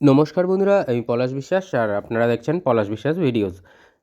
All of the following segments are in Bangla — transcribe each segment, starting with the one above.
নমস্কার বন্ধুরা, আমি পলাশ বিশ্বাস আর আপনারা দেখছেন পলাশ বিশ্বাস ভিডিওস।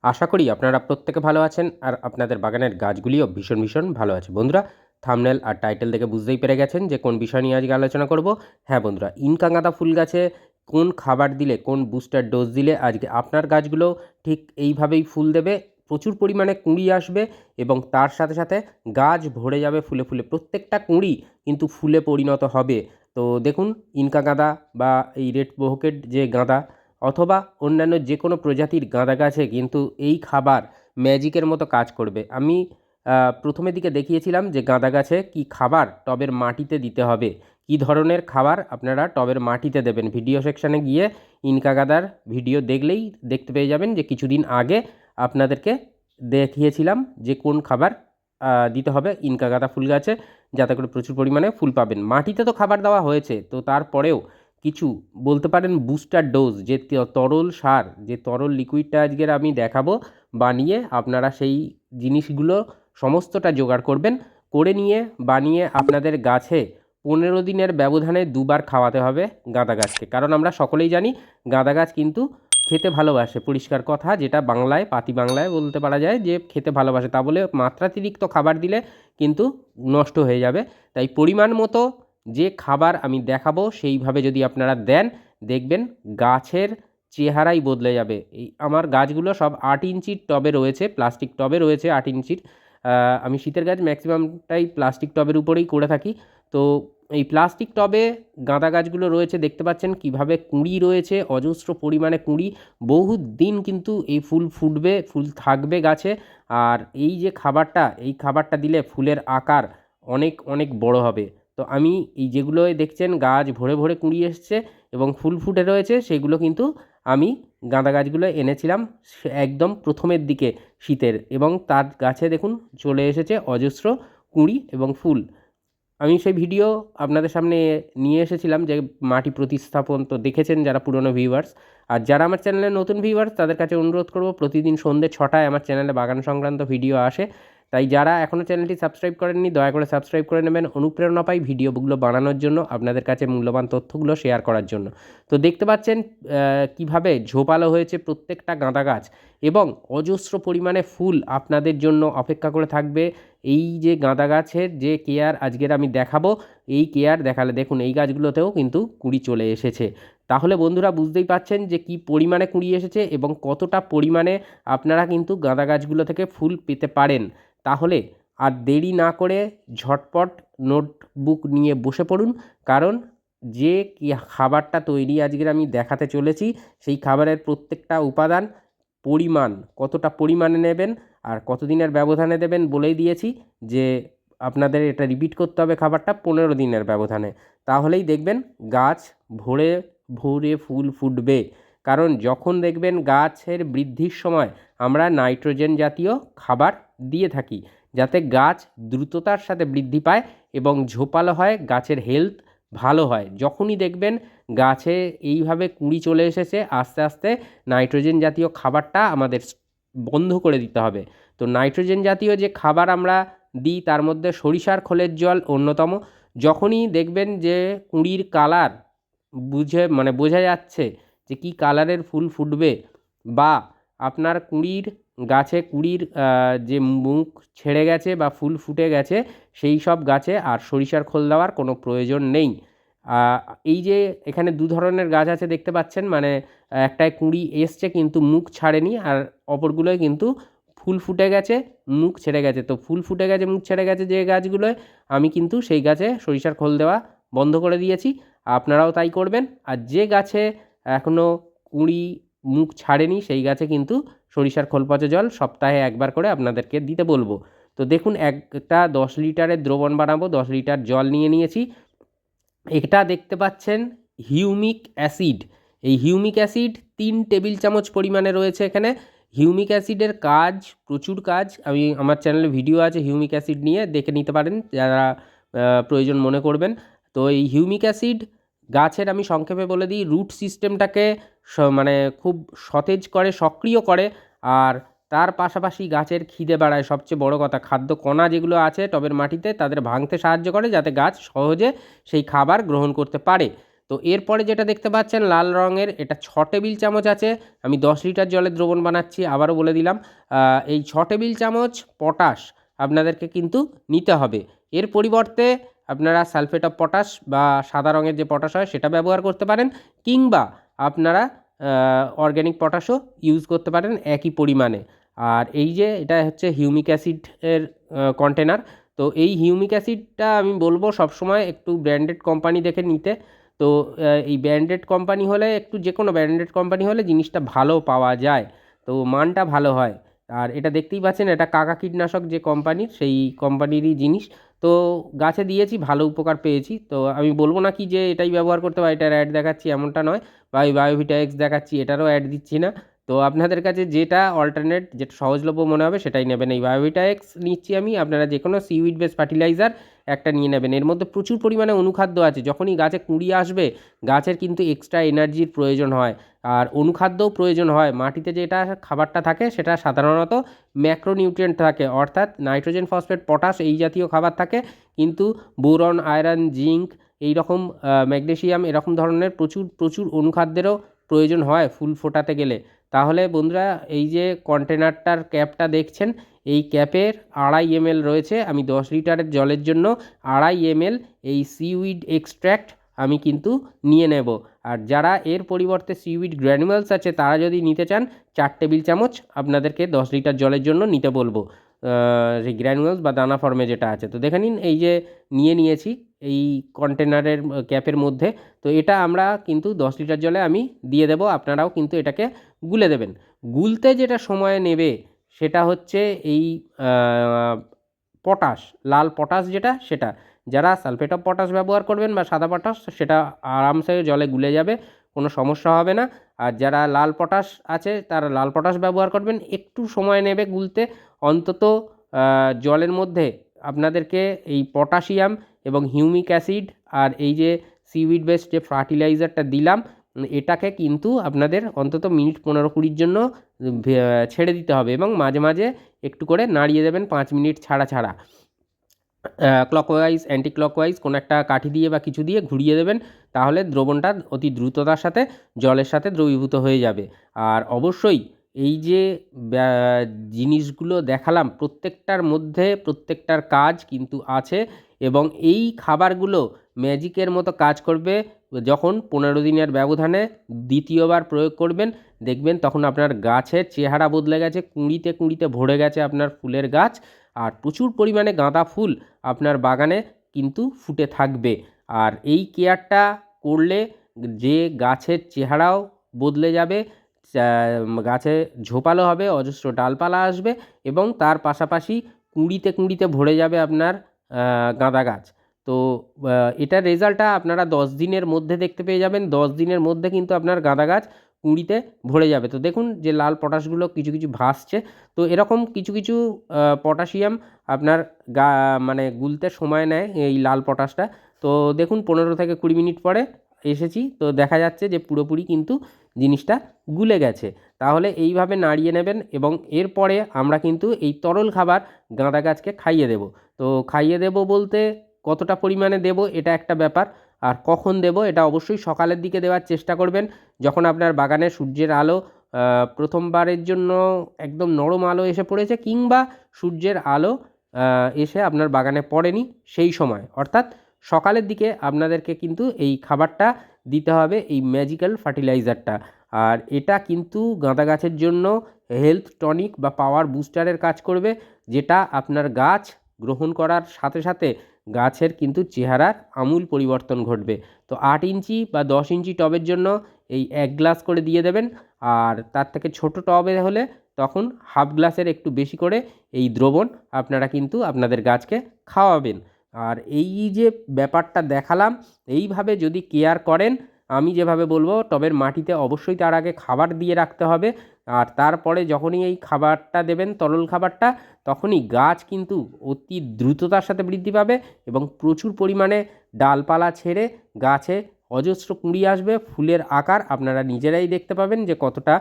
আশা করি আপনারা প্রত্যেকে ভালো আছেন আর আপনাদের বাগানের গাছগুলিও ভীষণ ভীষণ ভালো আছে। বন্ধুরা, থামনেল আর টাইটেল দেখে বুঝতেই পেরে গেছেন যে কোন বিষয় নিয়ে আজকে আলোচনা করব। হ্যাঁ বন্ধুরা ইনকাঙ্গাদা ফুল গাছে কোন খাবার দিলে, কোন বুস্টার ডোজ দিলে আজকে আপনার গাছগুলো ঠিক এইভাবেই ফুল দেবে, প্রচুর পরিমাণে কুঁড়ি আসবে এবং তার সাথে সাথে গাছ ভরে যাবে ফুলে ফুলে। প্রত্যেকটা কুঁড়ি কিন্তু ফুলে পরিণত হবে। তো দেখুন, ইনকা গাঁদা বা এই রেড বোহকেট যে গাঁদা অথবা অন্যান্য যে কোনো প্রজাতির গাঁদা গাছে কিন্তু এই খাবার ম্যাজিকের মতো কাজ করবে। আমি প্রথমের দিকে দেখিয়েছিলাম যে গাঁদা গাছে কি খাবার টবের মাটিতে দিতে হবে। কি ধরনের খাবার আপনারা টবের মাটিতে দেবেন? ভিডিও সেকশানে গিয়ে ইনকা গাদার ভিডিও দেখলেই দেখতে পেয়ে যাবেন যে কিছুদিন আগে আপনাদেরকে দেখিয়েছিলাম যে কোন খাবার দিতে হবে। ইনকা গাঁদা ফুল গাছে যাতে করে প্রচুর পরিমাণে ফুল পাবেন। মাটিতে তো খাবার দেওয়া হয়েছে, তো তারপরেও কিছু বলতে পারেন বুস্টার ডোজ যে তরল সার, যে তরল লিকুইডটা আজকের আমি দেখাবো বানিয়ে আপনারা সেই জিনিসগুলো সমস্তটা জোগাড় করবেন, করে নিয়ে বানিয়ে আপনাদের গাছে পনেরো দিনের ব্যবধানে দুবার খাওয়াতে হবে গাঁদা গাছকে। কারণ আমরা সকলেই জানি গাঁদা গাছ কিন্তু খেতে ভালোবাসে, পরিষ্কার কথা, যেটা বাংলায়, পাতি বাংলায় বলতে পারা যায় যে খেতে ভালোবাসে, তা বলে মাত্রাতিরিক্ত খাবার দিলে কিন্তু নষ্ট হয়ে যাবে। তাই পরিমাণ মতো যে খাবার আমি দেখাবো, সেইভাবে যদি আপনারা দেন, দেখবেন গাছের চেহারাই বদলে যাবে। এই আমার গাছগুলো সব আট ইঞ্চির টবে রয়েছে, প্লাস্টিক টবে রয়েছে আট ইঞ্চির। আমি শীতের গাছ ম্যাক্সিমামটাই প্লাস্টিক টবের উপরেই করে থাকি। তো এই প্লাস্টিক টবে গাঁদা গাছগুলো রয়েছে, দেখতে পাচ্ছেন কীভাবে কুঁড়ি রয়েছে, অজস্র পরিমাণে কুঁড়ি। বহু দিন কিন্তু এই ফুল ফুটবে, ফুল থাকবে গাছে। আর এই যে খাবারটা, এই খাবারটা দিলে ফুলের আকার অনেক অনেক বড় হবে। তো আমি এই যেগুলো দেখছেন, গাছ ভরে ভরে কুঁড়ি এসছে এবং ফুল ফুটে রয়েছে, সেগুলো কিন্তু আমি গাঁদা গাছগুলো এনেছিলাম একদম প্রথমের দিকে শীতের এবং তার গাছে দেখুন চলে এসেছে অজস্র কুঁড়ি এবং ফুল। আমি সেই ভিডিও আপনাদের সামনে নিয়ে এসেছিলাম যে মাটি প্রতিস্থাপন তো দেখেছেন যারা পুরনো ভিউয়ার্স আর যারা আমার চ্যানেলে নতুন ভিউয়ার্স তাদের কাছে অনুরোধ করব, প্রতিদিন সন্ধ্যে ছটায় আমার চ্যানেলে বাগান সংক্রান্ত ভিডিও আসে। তাই যারা এখনও চ্যানেলটি সাবস্ক্রাইব করেননি, দয়া করে সাবস্ক্রাইব করে নেবেন। অনুপ্রেরণা পাই ভিডিওগুলো বানানোর জন্য, আপনাদের কাছে মূল্যবান তথ্যগুলো শেয়ার করার জন্য। তো দেখতে পাচ্ছেন কীভাবে ঝোপালো হয়েছে প্রত্যেকটা গাঁদা গাছ এবং অজস্র পরিমাণে ফুল আপনাদের জন্য অপেক্ষা করে থাকবে এই যে গাঁদা গাছের যে কেয়ার আজকের আমি দেখাবো। এই কেয়ার দেখালে দেখুন, এই গাছগুলোতেও কিন্তু কুড়ি চলে এসেছে। তাহলে বন্ধুরা বুঝতেই পাচ্ছেন যে কি পরিমাণে কুড়ি এসেছে এবং কতটা পরিমাণে আপনারা কিন্তু গাঁদা গাছগুলো থেকে ফুল পেতে পারেন। তাহলে আর দেরি না করে ঝটপট নোটবুক নিয়ে বসে পড়ুন। কারণ যে খাবারটা তৈরি আজকের আমি দেখাতে চলেছি, সেই খাবারের প্রত্যেকটা উপাদান পরিমাণ, কতটা পরিমাণে নেবেন আর কতদিনের ব্যবধানে দেবেন বলেই দিয়েছি যে আপনাদের এটা রিপিট করতে হবে খাবারটা পনেরো দিনের ব্যবধানে। তাহলেই দেখবেন গাছ ভরে ভরে ফুল ফুটবে। কারণ যখন দেখবেন গাছের বৃদ্ধির সময় আমরা নাইট্রোজেন জাতীয় খাবার দিয়ে থাকি, যাতে গাছ দ্রুততার সাথে বৃদ্ধি পায় এবং ঝোপালো হয়, গাছের হেলথ ভালো হয়। যখনই দেখবেন গাছে এইভাবে কুঁড়ি চলে এসেছে, আস্তে আস্তে নাইট্রোজেন জাতীয় খাবারটা আমাদের বন্ধ করে দিতে হবে। তো নাইট্রোজেন জাতীয় যে খাবার আমরা দিই, তার মধ্যে সরিষার খোলের জল অন্যতম। যখনই দেখবেন যে কুঁড়ির কালার বুঝে মানে বোঝা যাচ্ছে যে কী কালারের ফুল ফুটবে বা আপনার কুঁড়ির গাছে কুঁড়ির যে মুখ ছেড়ে গেছে বা ফুল ফুটে গেছে, সেই সব গাছে আর সরিষার খোল দেওয়ার কোনো প্রয়োজন নেই। এই যে এখানে দু ধরনের গাছ আছে দেখতে পাচ্ছেন মানে একটায় কুঁড়ি এসছে কিন্তু মুখ ছাড়েনি আর অপরগুলোয় কিন্তু ফুল ফুটে গেছে, মুখ ছেড়ে গেছে। তো ফুল ফুটে গেছে, মুখ ছেড়ে গেছে যে গাছগুলোয়, আমি কিন্তু সেই গাছে সরিষার খোল দেওয়া বন্ধ করে দিয়েছি। আপনারাও তাই করবেন। আর যে গাছে এখনও কুঁড়ি মুখ ছাড়েনি, সেই গাছে কিন্তু সরিষার খোল পচা জল সপ্তাহে একবার করে আপনাদেরকে দিতে বলব। তো দেখুন, একটা দশ লিটারের দ্রবণ বানাবো, দশ লিটার জল নিয়ে নিয়েছি। এটা দেখতে পাচ্ছেন, হিউমিক অ্যাসিড। এই হিউমিক অ্যাসিড তিন টেবিল চামচ পরিমাণে রয়েছে এখানে। হিউমিক অ্যাসিডের কাজ, প্রচুর কাজ। আমি, আমার চ্যানেলে ভিডিও আছে হিউমিক অ্যাসিড নিয়ে, দেখে নিতে পারেন, যারা প্রয়োজন মনে করবেন। তো এই হিউমিক অ্যাসিড গাছের আমি সংক্ষেপে বলে দিই রুট সিস্টেমটাকে মানে খুব সতেজ করে, সক্রিয় করে, আর তার পাশাপাশি গাছের খিদে বাড়ায়। সবচেয়ে বড় কথা, খাদ্য কণা যেগুলো আছে টবের মাটিতে, তাদের ভাঙতে সাহায্য করে যাতে গাছ সহজে সেই খাবার গ্রহণ করতে পারে। তো এরপরে যেটা দেখতে পাচ্ছেন, লাল রঙের, এটা ছ টেবিল চামচ আছে, আমি দশ লিটার জলের দ্রবণ বানাচ্ছি, আবারও বলে দিলাম। এই ছ টেবিল চামচ পটাশ আপনাদেরকে কিন্তু নিতে হবে। এর পরিবর্তে আপনারা সালফেট অফ পটাশ বা সাদা রঙের যে পটাশ হয় সেটা ব্যবহার করতে পারেন, কিংবা আপনারা অর্গ্যানিক পটাশও ইউজ করতে পারেন একই পরিমাণে। আর এই যে এটা হচ্ছে হিউমিক অ্যাসিডের কন্টেনার, তো এই হিউমিক অ্যাসিডটা আমি বলব সবসময় একটু ব্র্যান্ডেড কোম্পানি দেখে নিতে। তো এই ব্র্যান্ডেড কোম্পানি হলে একটু যে কোনো ব্র্যান্ডেড কোম্পানি হলে জিনিসটা ভালো পাওয়া যায়, তো মানটা ভালো হয়। আর এটা দেখতেই পাচ্ছেন, এটা কাকা কীটনাশক যে কোম্পানির সেই কোম্পানিরই জিনিস। তো গাছে দিয়েছি, ভালো উপকার পেয়েছি। তো আমি বলব না কি যে এটাই ব্যবহার করতে বা এটার অ্যাড দেখাচ্ছি এমনটা নয়। বা এই বায়োভিটা এক্স দেখাচ্ছি, এটারও অ্যাড দিচ্ছি না। তো আপনাদের কাছে যেটা অল্টারনেট যেটা সহজলভ্য মনে হবে, সেটাই নেবেন। এই বায়োভিটা এক্স নিচ্ছি আমি, আপনারা যে কোনো সিউইড বেস ফার্টিলাইজার একটা নিয়ে নেবেন। এর মধ্যে প্রচুর পরিমাণে অনুখাদ্য আছে। যখনই গাছে কুঁড়ি আসবে, গাছের কিন্তু এক্সট্রা এনার্জির প্রয়োজন হয়। আর অনুখাদ্যও প্রয়োজন হয়। মাটিতে যেটা খাবারটা থাকে সেটা সাধারণত ম্যাক্রোনিউট্রিয়েন্ট থাকে। অর্থাৎ নাইট্রোজেন, ফসফেট, পটাশ এই জাতীয় খাবার থাকে। কিন্তু বোরন, আয়রন, জিঙ্ক এই রকম ম্যাগনেসিয়াম এরকম ধরনের প্রচুর প্রচুর অনুখাদ্যেরও প্রয়োজন হয় ফুল ফোটাতে গেলে। তাহলে বন্ধুরা এই যে কন্টেনারটার ক্যাপটা দেখছেন, এই ক্যাপের আড়াই এমএল রয়েছে। আমি দশ লিটারের জলের জন্য আড়াই এমএল এই সিউইড এক্সট্র্যাক্ট আমি কিন্তু নিয়ে নেব। আর যারা এর পরিবর্তে সিউইড গ্র্যানুয়ালস আছে, তারা যদি নিতে চান, চার টেবিল চামচ আপনাদেরকে দশ লিটার জলের জন্য নিতে বলব। সেই গ্র্যানুয়ালস বা দানা ফর্মে যেটা আছে। তো দেখে নিন, এই যে নিয়ে নিয়েছি, এই কন্টেনারের ক্যাপের মধ্যে। তো এটা আমরা কিন্তু দশ লিটার জলে আমি দিয়ে দেবো, আপনারাও কিন্তু এটাকে গুলে দেবেন। গুলতে যেটা সময় নেবে, সেটা হচ্ছে এই পটাশ, লাল পটাশ যেটা, সেটা। যারা সালফেট অফ পটাশ ব্যবহার করবেন বা সাদা পটাশ, সেটা আরামসে জলে গুলে যাবে, কোনো সমস্যা হবে না। আর যারা লাল পটাশ আছে, তারা লাল পটাশ ব্যবহার করবেন, একটু সময় নেবে গুলতে। অন্তত জলের মধ্যে আপনাদেরকে এই পটাশিয়াম এবং হিউমিক অ্যাসিড আর এই যে সিউইড বেসড যে ফার্টিলাইজারটা দিলাম, এটাকে কিন্তু আপনাদের অন্তত মিনিট পনেরো কুড়ির জন্য ছেড়ে দিতে হবে এবং মাঝে মাঝে একটু করে নাড়িয়ে দেবেন পাঁচ মিনিট ছাড়া ছাড়া। ক্লকওয়াইজ অ্যান্টি ক্লকওয়াইজ কোনো একটা কাঠি দিয়ে বা কিছু দিয়ে ঘুরিয়ে দেবেন, তাহলে দ্রবণটা অতি দ্রুততার সাথে, জলের সাথে দ্রবীভূত হয়ে যাবে। আর অবশ্যই এই যে জিনিসগুলো দেখালাম, প্রত্যেকটার মধ্যে প্রত্যেকটার কাজ কিন্তু আছে এবং এই খাবারগুলো ম্যাজিকের মতো কাজ করবে, যখন পনেরো দিনের ব্যবধানে দ্বিতীয়বার প্রয়োগ করবেন দেখবেন তখন আপনার গাছের চেহারা বদলে গেছে, কুঁড়িতে কুঁড়িতে ভরে গেছে আপনার ফুলের গাছ, আর প্রচুর পরিমাণে গাঁদা ফুল আপনার বাগানে কিন্তু ফুটে থাকবে। আর এই কেয়ারটা করলে যে গাছের চেহারাও বদলে যাবে গাছে ঝোপালো হবে, অজস্র ডালপালা আসবে এবং তার পাশাপাশি কুঁড়িতে কুঁড়িতে ভরে যাবে আপনার গাঁদা গাছ। তো এটার রেজাল্টটা আপনারা দশ দিনের মধ্যে দেখতে পেয়ে যাবেন। দশ দিনের মধ্যে কিন্তু আপনার গাঁদা গাছ কুঁড়িতে ভরে যাবে। তো দেখুন যে লাল পটাশগুলো কিছু কিছু ভাসছে। তো এরকম কিছু কিছু পটাশিয়াম আপনার গা মানে গুলতে সময় নেয় এই লাল পটাশটা। তো দেখুন পনেরো থেকে কুড়ি মিনিট পরে এসেছি। তো দেখা যাচ্ছে যে পুরোপুরি কিন্তু জিনিসটা গুলে গেছে। তাহলে এইভাবে নাড়িয়ে নেবেন এবং এরপরে আমরা কিন্তু এই তরল খাবার গাঁদা গাছকে খাইয়ে দেব। তো খাইয়ে দেব বলতে কতটা পরিমাণে দেব এটা একটা ব্যাপার। আর কখন দেব এটা অবশ্যই সকালের দিকে দেওয়ার চেষ্টা করবেন। যখন আপনার বাগানে সূর্যের আলো প্রথমবারের জন্য একদম নরম আলো এসে পড়েছে কিংবা সূর্যের আলো এসে আপনার বাগানে পড়েনি সেই সময়। অর্থাৎ সকালের দিকে আপনাদেরকে কিন্তু এই খাবারটা দিতে হবে, এই ম্যাজিক্যাল ফার্টিলাইজারটা আর এটা কিন্তু গাঁদা গাছের জন্য হেলথ টনিক বা পাওয়ার বুস্টারের কাজ করবে, যেটা আপনার গাছ গ্রহণ করার সাথে সাথে গাছের কিন্তু চেহারার আমূল পরিবর্তন ঘটবে। তো আট ইঞ্চি বা দশ ইঞ্চি টবের জন্য এই এক গ্লাস করে দিয়ে দেবেন। আর তার থেকে ছোট টবে হলে তখন হাফ গ্লাসের একটু বেশি করে এই দ্রবণ আপনারা কিন্তু আপনাদের গাছকে খাওয়াবেন। আর এই যে ব্যাপারটা দেখালাম, এইভাবে যদি কেয়ার করেন, আমি যেভাবে বলব, টবের মাটিতে অবশ্যই তার আগে খাবার দিয়ে রাখতে হবে। আর তারপরে যখনই এই খাবারটা দেবেন, তরল খাবারটা, তখনই গাছ কিন্তু অতি দ্রুততার সাথে বৃদ্ধি পাবে এবং প্রচুর পরিমাণে ডালপালা ছেড়ে গাছে অজস্র কুঁড়ি আসবে। ফুলের আকার আপনারা নিজেরাই দেখতে পাবেন যে কতটা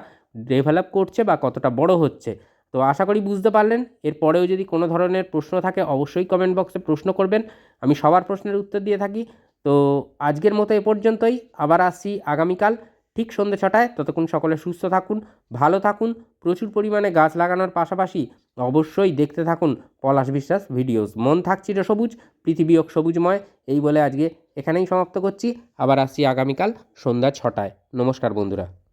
ডেভেলপ করছে বা কতটা বড় হচ্ছে। তো আশা করি বুঝতে পারলেন। এরপরেও যদি কোনো ধরনের প্রশ্ন থাকে, অবশ্যই কমেন্ট বক্সে প্রশ্ন করবেন। আমি সবার প্রশ্নের উত্তর দিয়ে থাকি। তো আজকের মতো এ পর্যন্তই। আবার আসছি আগামীকাল। ঠিক সন্ধ্যে ছটায় ততক্ষণ সকলে সুস্থ থাকুন, ভালো থাকুন, প্রচুর পরিমাণে গাছ লাগানোর পাশাপাশি অবশ্যই দেখতে থাকুন পলাশ বিশ্বাস ভিডিওস। মন থাকছিল সবুজ, পৃথিবী হোক সবুজময়, এই বলে আজকে এখানেই সমাপ্ত করছি। আবার আসছি আগামীকাল সন্ধ্যা ছটায়। নমস্কার বন্ধুরা।